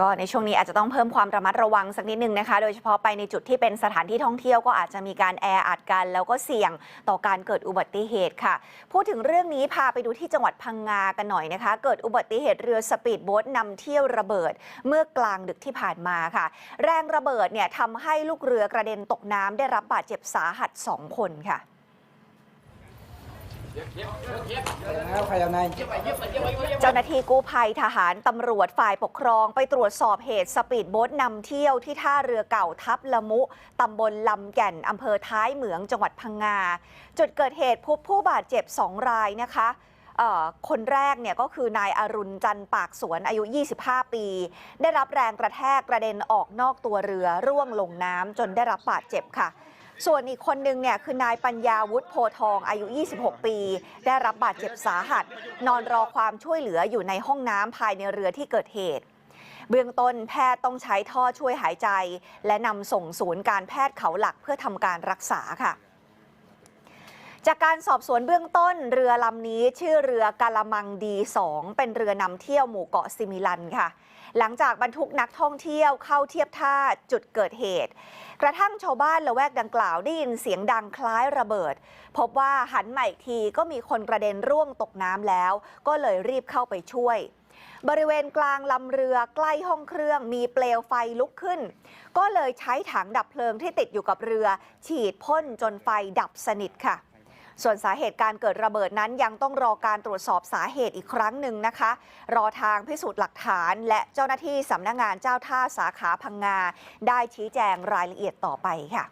ก็ในช่วงนี้อาจจะต้องเพิ่มความระมัดระวังสักนิดนึงนะคะ โดยเฉพาะไปในจุดที่เป็นสถานที่ท่องเที่ยวก็อาจจะมีการแออัดกัน แล้วก็เสี่ยงต่อการเกิดอุบัติเหตุค่ะ พูดถึงเรื่องนี้พาไปดูที่จังหวัดพังงากันหน่อยนะคะ เกิดอุบัติเหตุเรือสปีดโบ๊ทนำเที่ยวระเบิด เมื่อกลางดึกที่ผ่านมาค่ะ แรงระเบิดเนี่ยทำให้ลูกเรือกระเด็นตกน้ำได้รับบาดเจ็บสาหัสสองคนค่ะ แล้วใครเอาในเจ้าหน้าที่กู้ภัยทหารตำรวจฝ่ายปกครองไปตรวจสอบเหตุสปีดโบ๊ทนำเที่ยวที่ท่าเรือเก่าทับละมุตำบลลำแก่นอำเภอท้ายเหมืองจังหวัดพังงา จุดเกิดเหตุพบผู้บาดเจ็บ 2 รายนะคะคนแรกเนี่ยก็คือนายอรุณจันปากสวนอายุ 25 ปี ได้รับแรงกระแทกกระเด็นออกนอกตัวเรือร่วงลงน้ำจนได้รับบาดเจ็บค่ะ ส่วนอีกคนนึงเนี่ยคือนายปัญญาวุฒิโพทองอายุ 26 ปี ได้รับบาดเจ็บสาหัส นอนรอความช่วยเหลืออยู่ในห้องน้ำภายในเรือที่เกิดเหตุ เบื้องต้นแพทย์ต้องใช้ท่อช่วยหายใจ และนำส่งศูนย์การแพทย์เขาหลักเพื่อทำการรักษาค่ะ จากการสอบสวนเบื้องต้นเรือลำนี้ชื่อเรือกาละมังดี 2 เป็นเรือนำเที่ยวหมู่เกาะซิมิลันค่ะ หลังจากบรรทุกนักท่องเที่ยวเข้าเทียบท่าจุดเกิดเหตุ กระทั่งชาวบ้านละแวกดังกล่าวได้ยินเสียงดังคล้ายระเบิด พบว่าหันมาอีกทีก็มีคนกระเด็นร่วงตกน้ำแล้ว ก็เลยรีบเข้าไปช่วยบริเวณกลางลำเรือใกล้ห้องเครื่องมีเปลวไฟลุกขึ้น ก็เลยใช้ถังดับเพลิงที่ติดอยู่กับเรือ ฉีดพ่นจนไฟดับสนิทค่ะ ส่วนสาเหตุการเกิดระเบิดนั้นยังต้องรอการตรวจสอบสาเหตุอีกครั้งหนึ่งนะคะ รอทางพิสูจน์หลักฐาน และเจ้าหน้าที่สำนักงานเจ้าท่าสาขาพังงา ได้ชี้แจงรายละเอียดต่อไปค่ะ